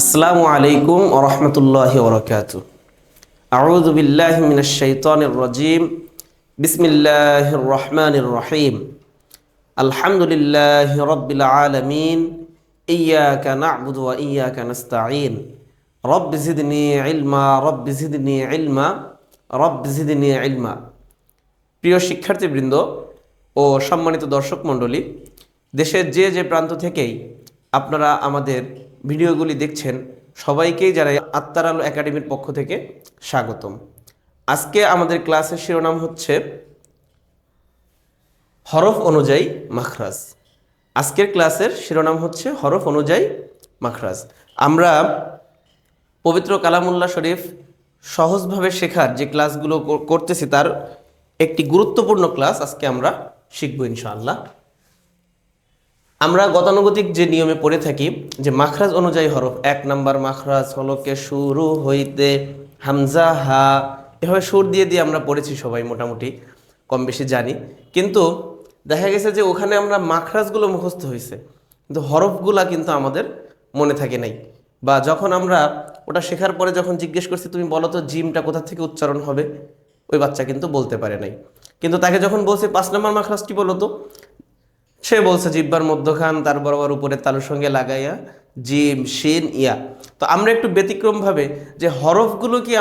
আসসালামু আলাইকুম ওরহমতুল্লাহ আউযু বিল্লাহি মিনাশ শাইতানির রাজিম। বিসমিল্লাহির রহমানির রহিম। আলহামদুলিল্লাহি রাব্বিল আলামিন। ইয়্যাকা না'বুদু ওয়া ইয়্যাকা নাস্তাঈন। রব্বি জিদনি ইলমা রব্বি জিদনি ইলমা রব্বি জিদনি ইলমা প্রিয় শিক্ষার্থীবৃন্দ ও সম্মানিত দর্শক মণ্ডলী, দেশের যে যে প্রান্ত থেকেই আপনারা আমাদের ভিডিওগুলি দেখছেন, সবাইকেই জানাই আত্মার আলো একাডেমির পক্ষ থেকে স্বাগতম। আজকে আমাদের ক্লাসের শিরোনাম হচ্ছে হরফ অনুযায়ী মাখরাজ। আজকের ক্লাসের শিরোনাম হচ্ছে হরফ অনুযায়ী মাখরাজ। আমরা পবিত্র কালামুল্লাহ শরীফ সহজভাবে শেখার যে ক্লাসগুলো করতেছি, তার একটি গুরুত্বপূর্ণ ক্লাস আজকে আমরা শিখব ইনশাআল্লাহ। আমরা গতানুগতিক যে নিয়মে পড়ে থাকি, যে মাখরাজ অনুযায়ী হরফ, এক নাম্বার মাখরাজ হলকে শুরু হইতে হামজা, হা, এভাবে সুর দিয়ে দিয়ে আমরা পড়েছি সবাই মোটামুটি, কম বেশি জানি। কিন্তু দেখা গেছে যে ওখানে আমরা মাখরাজগুলো মুখস্থ হয়েছে কিন্তু হরফগুলা কিন্তু আমাদের মনে থাকে নাই। বা যখন আমরা ওটা শেখার পরে যখন জিজ্ঞেস করছি, তুমি বলো তো জিমটা কোথা থেকে উচ্চারণ হবে? ওই বাচ্চা কিন্তু বলতে পারে নাই। কিন্তু তাকে যখন বলছে, পাঁচ নম্বর মাখরাজটি বলো তো? সে বলছে, জিব্বার মধ্যখান, তার বরাবর উপরে তালুর সঙ্গে লাগাইয়া, জিম, শিন, ইয়া। তো আমরা একটু ব্যতিক্রমভাবে যে হরফগুলো কি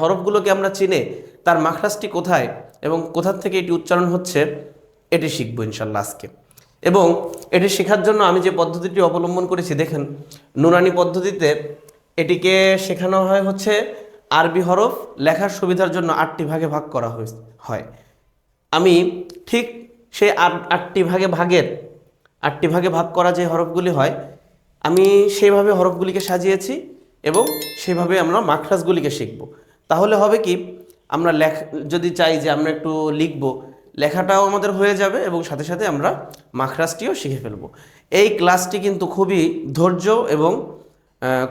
হরফগুলোকে আমরা চিনে, তার মাখরাজটি কোথায় এবং কোথার থেকে এটি উচ্চারণ হচ্ছে, এটি শিখব ইনশাল্লাহ আজকে। এবং এটি শেখার জন্য আমি যে পদ্ধতিটি অবলম্বন করেছি, দেখেন, নুরানি পদ্ধতিতে এটিকে শেখানো হয় হচ্ছে, আরবি হরফ লেখার সুবিধার জন্য আটটি ভাগে ভাগ করা হয়। আমি ঠিক সেই আট, আটটি ভাগে ভাগের, আটটি ভাগে ভাগ করা যে হরফগুলি হয়, আমি সেইভাবে হরফগুলিকে সাজিয়েছি এবং সেভাবে আমরা মাখরাজগুলিকে শিখব। তাহলে হবে কি, আমরা লেখ, যদি চাই যে আমরা একটু লিখব, লেখাটাও আমাদের হয়ে যাবে এবং সাথে সাথে আমরা মাখরাজটিও শিখে ফেলব। এই ক্লাসটি কিন্তু খুবই ধৈর্য এবং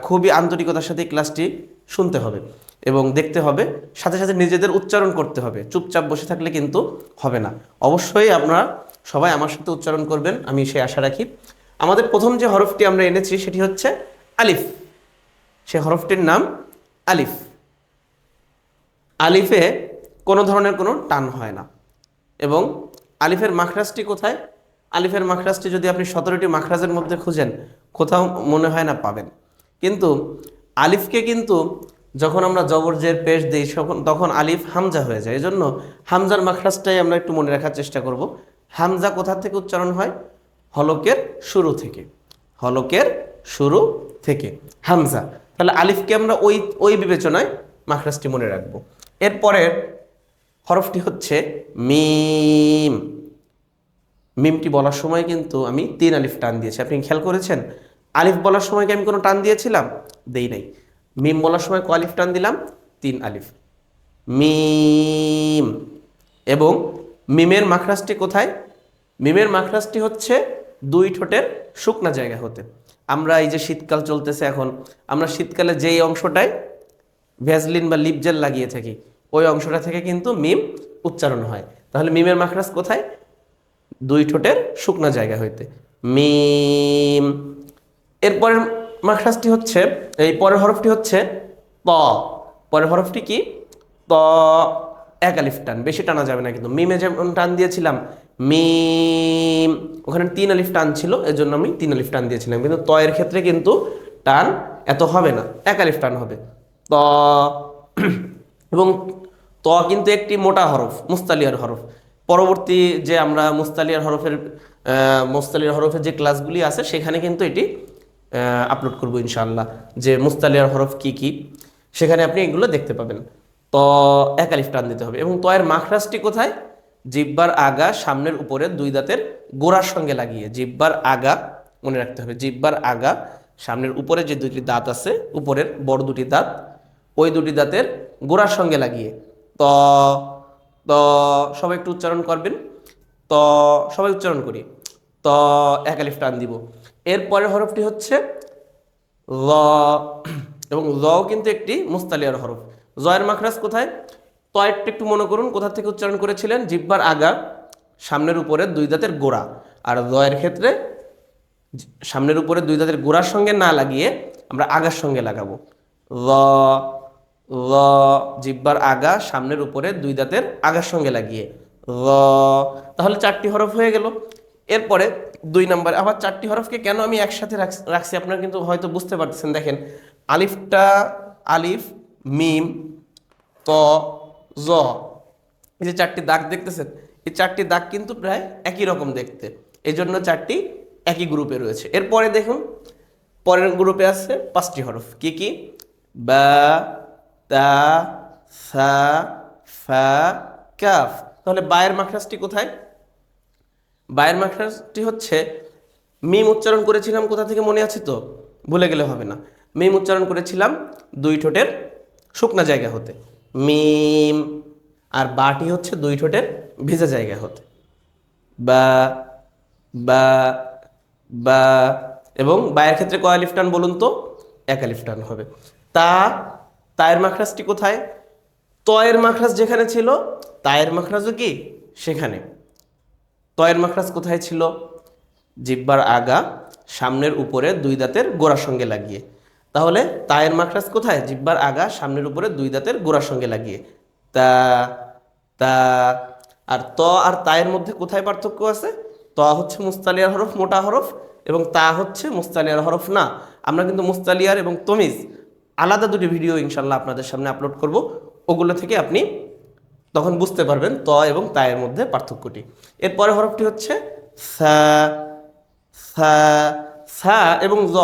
খুবই আন্তরিকতার সাথে এই ক্লাসটি শুনতে হবে। এবং দেখতে হবে, সাথে সাথে নিজেদের উচ্চারণ করতে হবে। চুপচাপ বসে থাকলে কিন্তু হবে না। অবশ্যই আপনারা সবাই আমার সাথে উচ্চারণ করবেন, আমি সেই আশা রাখি। আমাদের প্রথম যে হরফটি আমরা এনেছি, সেটি হচ্ছে আলিফ। সে হরফটির নাম আলিফ। আলিফে কোনো ধরনের কোনো টান হয় না। এবং আলিফের মাখরাজটি কোথায়? আলিফের মাখরাজটি যদি আপনি সতেরোটি মাখরাজের মধ্যে খুঁজেন, কোথাও মনে হয় না পাবেন। কিন্তু আলিফকে কিন্তু যখন আমরা জবরজের পেশ দিই তখন আলিফ হামজা হয়ে যায়। এজন্য হামজার মাখরাজটাই আমরা একটু মনে রাখার চেষ্টা করব। হামজা কোথা থেকে উচ্চারণ হয়? হলকের শুরু থেকে। হলকের শুরু থেকে। হামজা। তাহলে আলিফকে আমরা ওই ওই বিবেচনায় মাখরাজটি মনে রাখব। এরপরের হরফটি হচ্ছে মিম। মিমটি বলার সময় কিন্তু আমি তিন আলিফ টান দিয়েছি। আপনি খেয়াল করেছেন? আলিফ বলার সময় কি আমি কোনো টান দিয়েছিলাম? দেই নাই। মিম বলার সময় ক আলিফ টান দিলাম, তিন আলিফ। মিম। এবং মিমের মাখরাজটি কোথায়? মিমের মাখরাজটি হচ্ছে দুই ঠোঁটের শুকনা জায়গা হতে। আমরা এই যে শীতকাল চলতেছে এখন, আমরা শীতকালে যেই অংশটায় ভ্যাজলিন বা লিপজেল লাগিয়ে থাকি, ওই অংশটা থেকে কিন্তু মিম উচ্চারণ হয়। তাহলে মিমের মাখরাজ কোথায়? দুই ঠোঁটের শুকনা জায়গা হইতে। মিম। এরপরের মাখরাজটি হচ্ছে, এই পরের হরফটি হচ্ছে ত। পরের হরফটি কি? ত। এক আলিফ টান, বেশি টানা যাবে না কিন্তু। মিমে যেমন টান দিয়েছিলাম, মিম, ওখানে তিন আলিফ টান ছিল, এজন্য আমি তিন আলিফ টান দিয়েছিলাম। কিন্তু ত এর ক্ষেত্রে কিন্তু টান এত হবে না, এক আলিফ টান হবে। ত। এবং ত কিন্তু একটি মোটা হরফ, মুস্তালিয়ার হরফ। পরবর্তী যে আমরা মুস্তালিয়ার হরফের মুস্তালিয়ার হরফের যে ক্লাসগুলি আছে, সেখানে কিন্তু এটি আপলোড করব ইনশাআল্লাহ। যে মুস্তালিয়ার হরফ কি কি, সেখানে আপনি এগুলো দেখতে পাবেন। ত, এক আলিফ টান দিতে হবে। এবং তয়ের মাখরাজটি কোথায়? জিব্বার আগা সামনের উপরে দুই দাঁতের গোড়ার সঙ্গে লাগিয়ে। জিব্বার আগা, মনে রাখতে হবে, জিব্বার আগা সামনের উপরে যে দুটি দাঁত আছে, উপরের বড় দুটি দাঁত, ওই দুটি দাঁতের গোড়ার সঙ্গে লাগিয়ে। ত ত, সবাই একটু উচ্চারণ করবেন। ত, সবাই উচ্চারণ করি। ত, এক আলিফ টান দিব। এরপরের হরফটি হচ্ছে ল। এবং লও কিন্তু একটি মুস্তালিয়ার হরফ। জয়ের মাখরাজ কোথায়? ত একটু একটু মনে করুন, কোথা থেকে উচ্চারণ করেছিলেন? জিব্বার আগা, সামনের উপরে দুই দাঁতের গোড়া। আর জয়ের ক্ষেত্রে সামনের উপরে দুই দাঁতের গোড়ার সঙ্গে না লাগিয়ে আমরা আগার সঙ্গে লাগাবো। ল ল, জিব্বার আগা, সামনের উপরে দুই দাঁতের আগার সঙ্গে লাগিয়ে। ল। তাহলে চারটি হরফ হয়ে গেল। এরপরে দুই নাম্বার, আবার চারটি হরফকে কেন আমি একসাথে রাখ- রাখছি আপনারা কিন্তু হয়তো বুঝতে পারতেছেন। দেখেন, আলিফটা আলিফ, মিম ত জ, এই যে চারটি দাগ দেখতেছেন, এই চারটি দাগ কিন্তু প্রায় একই রকম দেখতে এই জন্য চারটি একই গ্রুপে রয়েছে। এরপরে দেখুন, পরের গ্রুপে আছে পাঁচটি হরফ, কি কি? বা, তা, সা, ফা, কাফ। তাহলে বায়ের মাখরাজটি কোথায়? বায়ের মাখরাজটি হচ্ছে, মিম উচ্চারণ করেছিলাম কোথা থেকে মনে আছে তো? ভুলে গেলে হবে না। মিম উচ্চারণ করেছিলাম দুই ঠোঁটের শুকনা জায়গা হতে। মিম, আর বাটি হচ্ছে দুই ঠোঁটের ভেজা জায়গা হতে। বা বা বা, এবং বায়ের ক্ষেত্রে কয় আলিফ টান বলুন তো? এক আলিফ টান হবে। তা, তায়ের মাখরাজটি কোথায়? তয়ের মাখরাজ যেখানে ছিল, তায়ের মাখরাজও কি? সেখানে। তয়ের মাখরাজ কোথায় ছিল? জিব্বার আগা, সামনের উপরে দুই দাঁতের গোড়ার সঙ্গে লাগিয়ে। তাহলে তায়ের মাখরাজ কোথায়? জিব্বার আগা, সামনের উপরে দুই দাঁতের গোড়ার সঙ্গে লাগিয়ে। তা তা, আর ত আর তায়ের মধ্যে কোথায় পার্থক্য আছে? ত হচ্ছে মুস্তালিয়ার হরফ, মোটা হরফ, এবং তা হচ্ছে মুস্তালিয়ার হরফ না। আমরা কিন্তু মুস্তালিয়ার এবং তমিজ আলাদা দুটি ভিডিও ইনশাল্লাহ আপনাদের সামনে আপলোড করব। ওগুলো থেকে আপনি তখন বুঝতে পারবেন ত এবং তায়ের মধ্যে পার্থক্যটি। এরপরে হরফটি হচ্ছে সা সা এবং জ।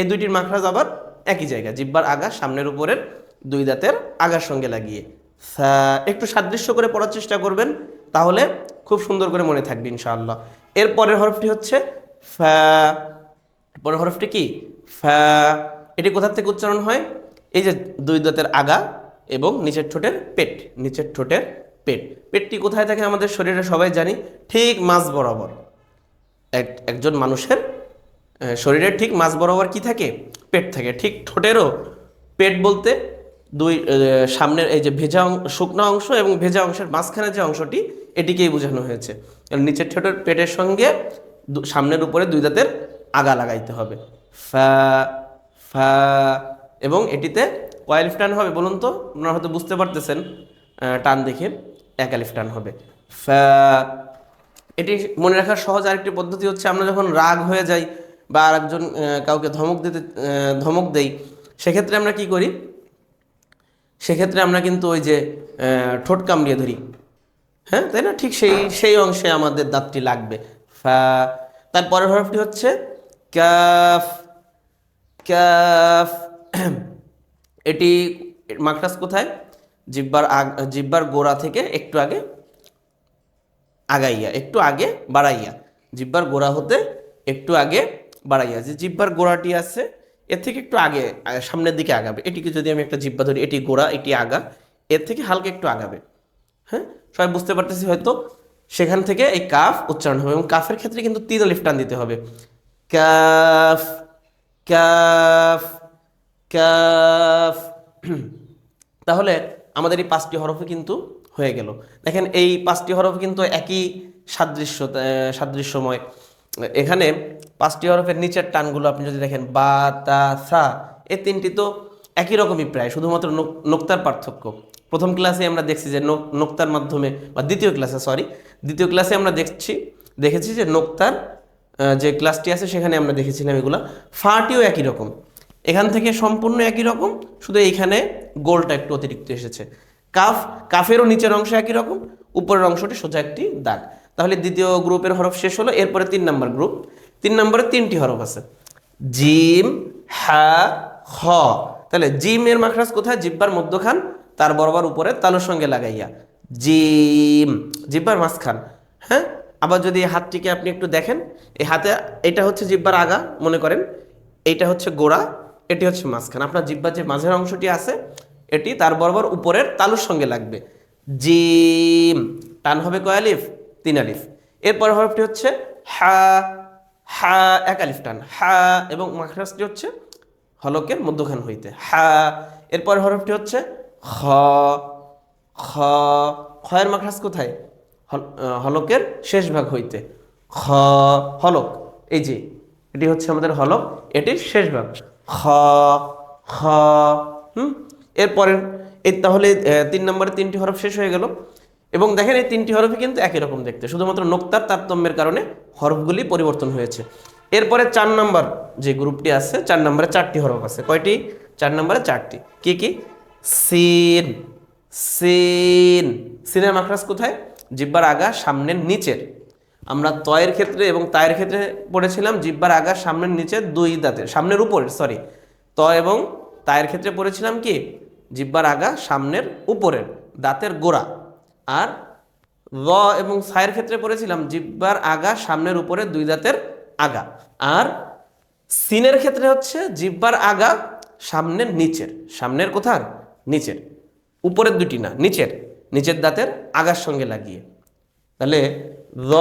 এই দুইটির মাখরাজ আবার একই জায়গা জিব্বার আগা সামনের উপরের দুই দাঁতের আগার সঙ্গে লাগিয়ে। সা, একটু সাদৃশ্য করে পড়ার চেষ্টা করবেন, তাহলে খুব সুন্দর করে মনে থাকবে ইনশাআল্লাহ। এরপরের হরফটি হচ্ছে ফা পরের হরফটি কি? ফা, এটি কোথা থেকে উচ্চারণ হয়? এই যে দুই দাঁতের আগা এবং নিচের ঠোঁটের পেট, নিচের ঠোঁটের পেট। পেটটি কোথায় থাকে আমাদের শরীরে সবাই জানি, ঠিক মাঝ বরাবর। এক, একজন মানুষের শরীরের ঠিক মাঝ বরাবর কি থাকে? পেট থাকে। ঠিক ঠোঁটেরও পেট বলতে দুই সামনের এই যে ভেজা শুকনো অংশ এবং ভেজা অংশের মাঝখানে যে অংশটি, এটিকেই বোঝানো হয়েছে। নিচের ঠোঁটের পেটের সঙ্গে সামনের উপরে দুই দাঁতের আগা লাগাইতে হবে। ফা ফা, এবং এটিতে কয় আলিফ টান হবে বলুন তো? আপনারা হয়তো বুঝতে পারতেছেন টান দেখে এক আলিফ টান হবে এটি মনে রাখার সহজ আরেকটি পদ্ধতি হচ্ছে আমরা যখন রাগ হয়ে যাই বা আর একজন কাউকে ধমক দিতে ধমক দেই, সেক্ষেত্রে আমরা কি করি? সেক্ষেত্রে আমরা কিন্তু ওই যে ঠোঁট কামড়িয়ে ধরি। হ্যাঁ তাই না? ঠিক সেই সেই অংশে আমাদের দাঁতটি লাগবে। ফা তারপরের হরফটি হচ্ছে ক্যাফ কাফ এটি মাকরাস কোথায়? জিব্বার আগ জিব্বার গোড়া থেকে একটু আগে আগাইয়া, একটু আগে বাড়াইয়া। জিব্বার গোড়া হতে একটু আগে বাড়াইয়া। যে জিব্বার গোড়াটি আছে এর থেকে একটু আগে সামনের দিকে আগাবে। এটিকে যদি আমি একটা জিব্বা ধরি, এটি গোড়া, এটি আগা এর থেকে হালকা একটু আগাবে। হ্যাঁ? সবাই বুঝতে পারতেছি হয়তো? সেখান থেকে এই কাফ উচ্চারণ হবে এবং কাফের ক্ষেত্রে কিন্তু তিন আলিফ টান দিতে হবে। কাফ কাফ কাফ। তাহলে আমাদের এই পাঁচটি হরফে কিন্তু হয়ে গেল। দেখেন এই পাঁচটি হরফ কিন্তু একই সাদৃশ্য সাদৃশ্যময়। এখানে পাঁচটি হরফের নিচের টানগুলো আপনি যদি দেখেন, বা, তা, সা এই তিনটি তো একই রকমই প্রায়, শুধুমাত্র নোক- নোক্তার পার্থক্য। প্রথম ক্লাসে আমরা দেখছি যে নোক- নোক্তার মাধ্যমে, বা দ্বিতীয় ক্লাসে সরি দ্বিতীয় ক্লাসে আমরা দেখছি, দেখেছি যে নোক্তার যে ক্লাসটি আছে সেখানে আমরা দেখেছিলাম এগুলা। ফাটিও একই রকম। এখান থেকে সম্পূর্ণ একই রকম, শুধু এইখানে গোলটা একটু অতিরিক্ত এসেছে। কাফ, কাফেরও নিচের অংশ একই রকম, উপরের অংশটি সোজা একটি দাগ। তাহলে দ্বিতীয় গ্রুপের হরফ শেষ হলো, এরপরে তিন নম্বর গ্রুপ। তিন নম্বরে তিনটি হরফ আছে। জিম, হা হ তাহলে জিমের মাখরাজ কোথায়? জিব্বার মধ্যখান, তার বরাবর উপরে তালুর সঙ্গে লাগাইয়া। জিম, জিব্বার মাঝখান হ্যাঁ? আবার যদি হাতটিকে আপনি একটু দেখেন, এই হাতে, এটা হচ্ছে জিব্বার আগা, মনে করেন। এইটা হচ্ছে গোড়া এটি হচ্ছে মাঝখান। আপনার জিব্বার যে মাঝের অংশটি আছে, এটি তার বরাবর উপরের তালুর সঙ্গে লাগবে। জিম, টান হবে কয় আলিফ? তিন আলিফ। এরপর হরফটি হচ্ছে হা হা, এক আলিফ টান। হা এবং মাখরাজটি হচ্ছে হলকের মধ্যখান হইতে। হা, এরপর হরফটি হচ্ছে খ। খ, খয়ের মাখরাজ কোথায়? হল- হলকের শেষ ভাগ হইতে। খ, হলক। এই যে, এটি হচ্ছে আমাদের হলক, এটির শেষ ভাগ। খ খ, হুম? এরপরে, এর তাহলে তিন নম্বরে তিনটি হরফ শেষ হয়ে গেল। এবং দেখেন, এই তিনটি হরফই কিন্তু একই রকম দেখতে। শুধুমাত্র নোক্তার তারতম্যের কারণে হরফগুলি পরিবর্তন হয়েছে। এরপরে চার নম্বর যে গ্রুপটি আছে, চার নম্বরে চারটি হরফ আছে। কয়টি? চার নম্বরে চারটি। কি কি? সিন সিন। সিনের মাখরাজ কোথায়? জিব্বার আগা, সামনের নিচের। আমরা তয়ের ক্ষেত্রে এবং তায়ের ক্ষেত্রে পড়েছিলাম জিব্বার আগা সামনের নিচের দুই দাঁতের, সামনের উপরে সরি ত এবং তায়ের ক্ষেত্রে পড়েছিলাম কি? জিব্বার আগা সামনের উপরের, দাঁতের গোড়া। আর র এবং সায়ের ক্ষেত্রে পড়েছিলাম জিব্বার আগা সামনের উপরে দুই দাঁতের আগা আর সিনের ক্ষেত্রে হচ্ছে জিব্বার আগা সামনের নিচের, সামনের কোথার? নিচের। উপরের দুটি না, নিচের নিচের দাঁতের আগার সঙ্গে লাগিয়ে। তাহলে র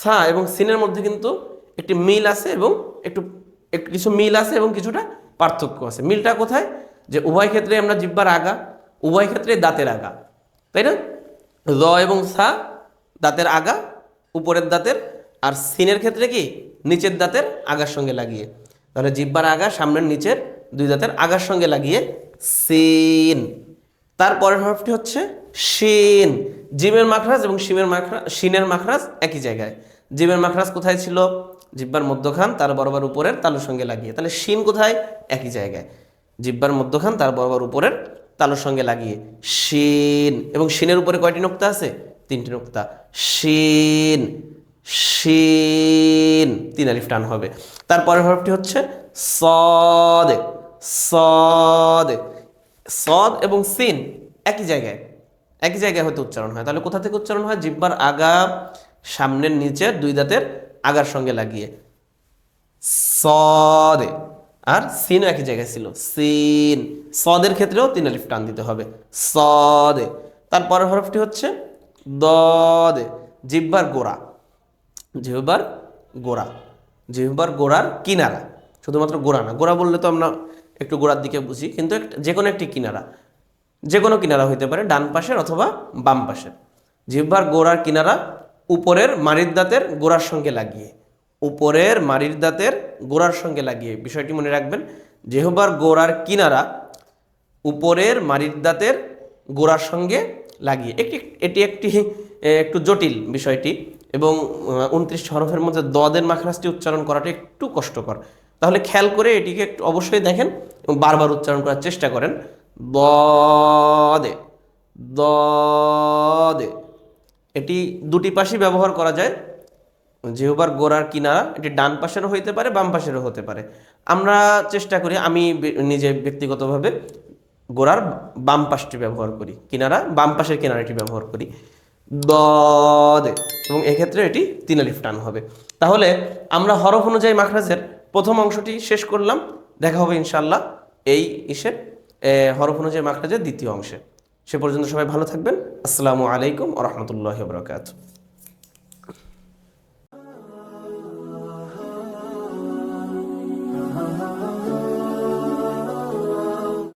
সা এবং সিনের মধ্যে কিন্তু একটি মিল আছে এবং একটু একটু কিছু মিল আছে এবং কিছুটা পার্থক্য আছে। মিলটা কোথায়? যে উভয় ক্ষেত্রে আমরা জিব্বার আগা উভয় ক্ষেত্রে দাঁতের আগা তাই না? র এবং সা দাঁতের আগা, উপরের দাঁতের, আর সিনের ক্ষেত্রে কি? নিচের দাঁতের আগার সঙ্গে লাগিয়ে। তাহলে জিব্বার আগা সামনের নিচের দুই দাঁতের আগার সঙ্গে লাগিয়ে সিন। তারপরের হরফটি হচ্ছে শিন। জিমের মাখরাজ এবং শিমের মাখরা, শিনের মাখরাজ একই জায়গায়। জিমের মাখরাজ কোথায় ছিল? জিব্বার মধ্যখান, তার বরাবর উপরের তালুর সঙ্গে লাগিয়ে। তাহলে শিন কোথায়? একই জায়গায়। জিব্বার মধ্যখান, তার বরাবর উপরের তালুর সঙ্গে লাগিয়ে। শিন। এবং শিনের উপরে কয়টি নোক্তা আছে? তিনটি নোক্তা। শিন। শিন। তিন আলিফ টান হবে। তারপরের হরফটি হচ্ছে সদ। সদ। সদ এবং সিন একই জায়গায়। একই জায়গায় হয়তো উচ্চারণ হয়। তাহলে কোথা থেকে উচ্চারণ হয়? জিব্বার আগা সামনের নিচের দুই দাঁতের আগার সঙ্গে লাগিয়ে। সদে। আর সিন একই জায়গায় ছিল। সিন। সদের ক্ষেত্রেও তিন আলিফ টান দিতে হবে। সদে। তারপরের হরফটি হচ্ছে দদে। জিব্বার গোড়া। জিহ্বার গোড়া। জিহ্বার গোড়ার কিনারা। শুধুমাত্র গোড়া না। গোড়া বললে তো আমরা একটু গোড়ার দিকে বুঝি, কিন্তু যে কোনো একটি কিনারা। যে কোনো কিনারা হইতে পারে, ডান পাশের অথবা বাম পাশের। জিহ্বার গোড়ার কিনারা উপরের মারির দাঁতের গোড়ার সঙ্গে লাগিয়ে, উপরের মারির দাঁতের গোড়ার সঙ্গে লাগিয়ে। বিষয়টি মনে রাখবেন, জেহবার গোড়ার কিনারা উপরের মারির দাঁতের গোড়ার সঙ্গে লাগিয়ে। একটি, এটি একটি একটু জটিল বিষয়টি এবং উনত্রিশ হরফের মধ্যে দদের মাখরাজটি উচ্চারণ করাটা একটু কষ্টকর। তাহলে খেয়াল করে এটিকে একটু অবশ্যই দেখেন বারবার উচ্চারণ করার চেষ্টা করেন। দদে দদে। এটি দুটি পাশেই ব্যবহার করা যায়। যেহবার গোড়ার কিনারা, এটি ডান পাশেরও হইতে পারে, বাম পাশেরও হতে পারে। আমরা চেষ্টা করি, আমি নিজে ব্যক্তিগতভাবে গোড়ার বাম পাশটি ব্যবহার করি, কিনারা, বাম পাশের কিনারাটি ব্যবহার করি। দদে, এবং এক্ষেত্রে এটি তিন আলিফ টান হবে। তাহলে আমরা হরফ অনুযায়ী মাখরাজের প্রথম অংশটি শেষ করলাম। দেখা হবে ইনশাল্লাহ এই ইসের হরফ অনুযায়ী মাখরাজের দ্বিতীয় অংশে। সে পর্যন্ত সবাই ভালো থাকবেন। আসসালামু আলাইকুম ও রহমতুল্লাহ বরকাত